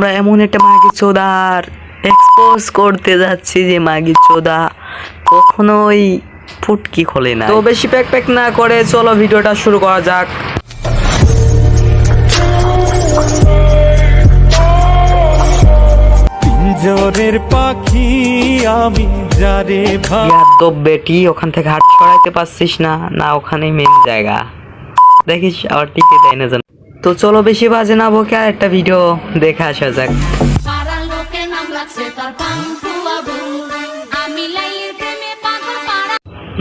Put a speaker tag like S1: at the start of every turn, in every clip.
S1: আমরা এমন একটা মাগি চোদার এক্সপোজ করতে যাচ্ছি যে মাগি চোদা কখনোই ফুটকি খোলে না তো বেশি প্যাক প্যাক না করে চলো ভিডিওটা শুরু করা যাক।
S2: পিঞ্জরের পাখি আমি যারে
S1: ইয়াদ্দ বেটি ওখান থেকে হাত ছড়াইতে পারছিস না? না ওখানে মেন জায়গা। দেখিস আবার টিকে দেয় না যেন। তো চলো বেশি বাজে না বকে আর একটা ভিডিও দেখে আসা যাক।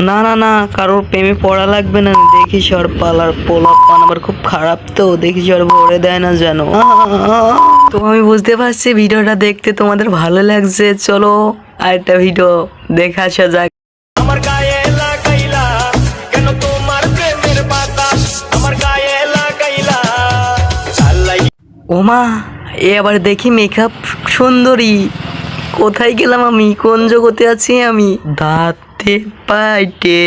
S1: না না না কারোর প্রেমে পড়া লাগবে না। দেখি ওর পালার পোলা পান আবার খুব খারাপ তো। দেখি ওর ভরে দেয় না যেন। তো আমি বুঝতে পারছি ভিডিওটা দেখতে তোমাদের ভালো লাগছে। চলো আর একটা ভিডিও দেখে আসা যাক।
S2: আমার
S1: ওমা এ আবার দেখি মেকআপ সুন্দরী। কোথায় গেলাম আমি? কোন জগতে আছি আমি? দাঁতে পাইটে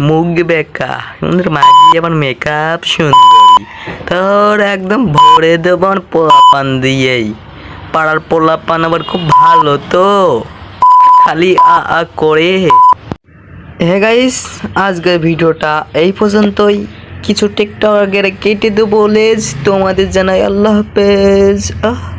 S1: মুখ বেকা। মাগি আবার মেকআপ সুন্দরী। তোর একদম ভরে দেব পোলাপান দিয়েই। পাড়ার পোলাপান আবার খুব ভালো তো। খালি আ আ করে। হে গাইস আজকের ভিডিওটা এই পর্যন্তই। কিছু টিকটকের কেটে দেবো লেজ। তোমাদের জানাই আল্লাহ হাফেজ। আহ।